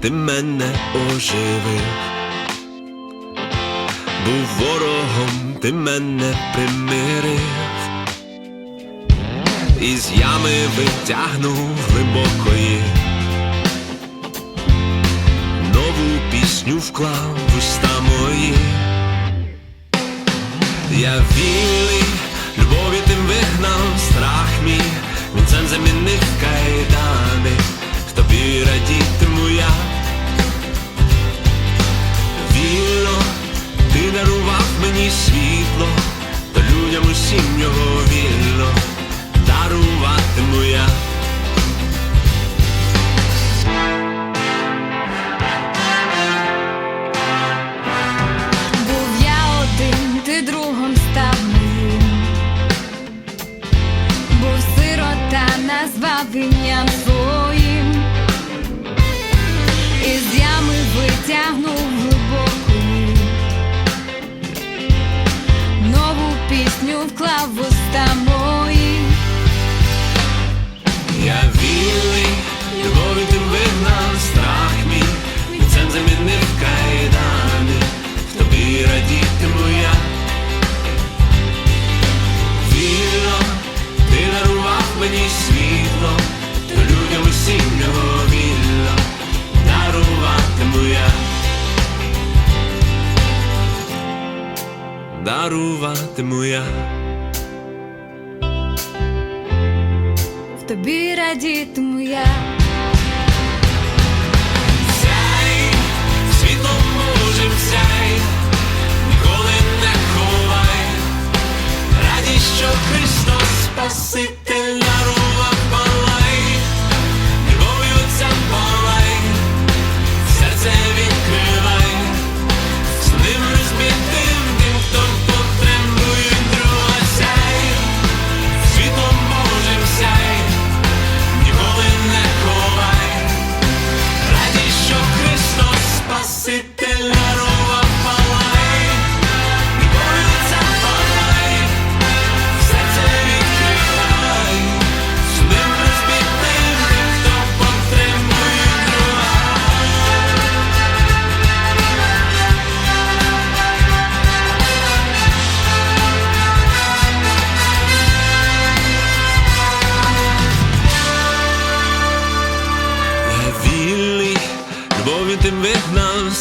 ти мене оживив. Був ворогом, ти мене примирив, із ями витягнув глибокої, нову пісню вклав в уста мої. Я вільний, любові тим вигнав страх мій, вінцем замінив кайдани, ім'ям своїм. Із ями витягнув глибоку Нову пісню вклав в уста мої. Я вільний, любові ти вигнав Даруватиму я. В тобі радітиму я.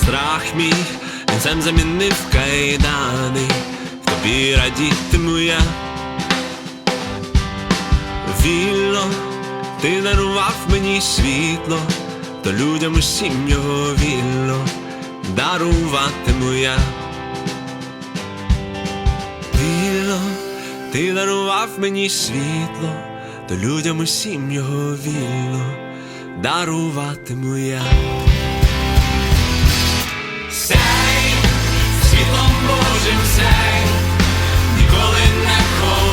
Страх мій, вінцем замінив кайдани, в тобі радітиму я. Вільно, ти дарував мені світло, то людям усім його вільно даруватиму я. Вільно, ти дарував мені світло, то людям усім його вільно даруватиму я. Сяй, світлом Божим сяй, ніколи не ховай,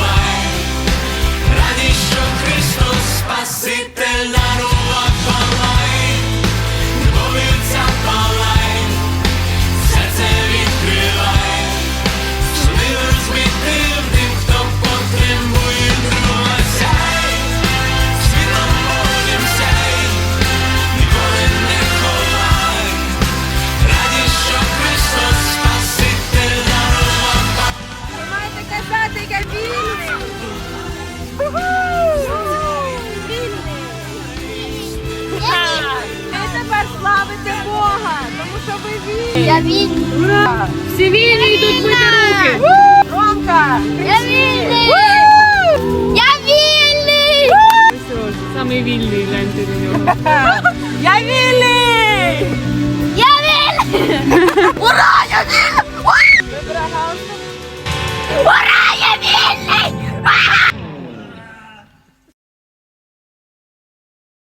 Я вільний. Ура! Всі вільні йдуть мити руки. Ромка! Я вільний.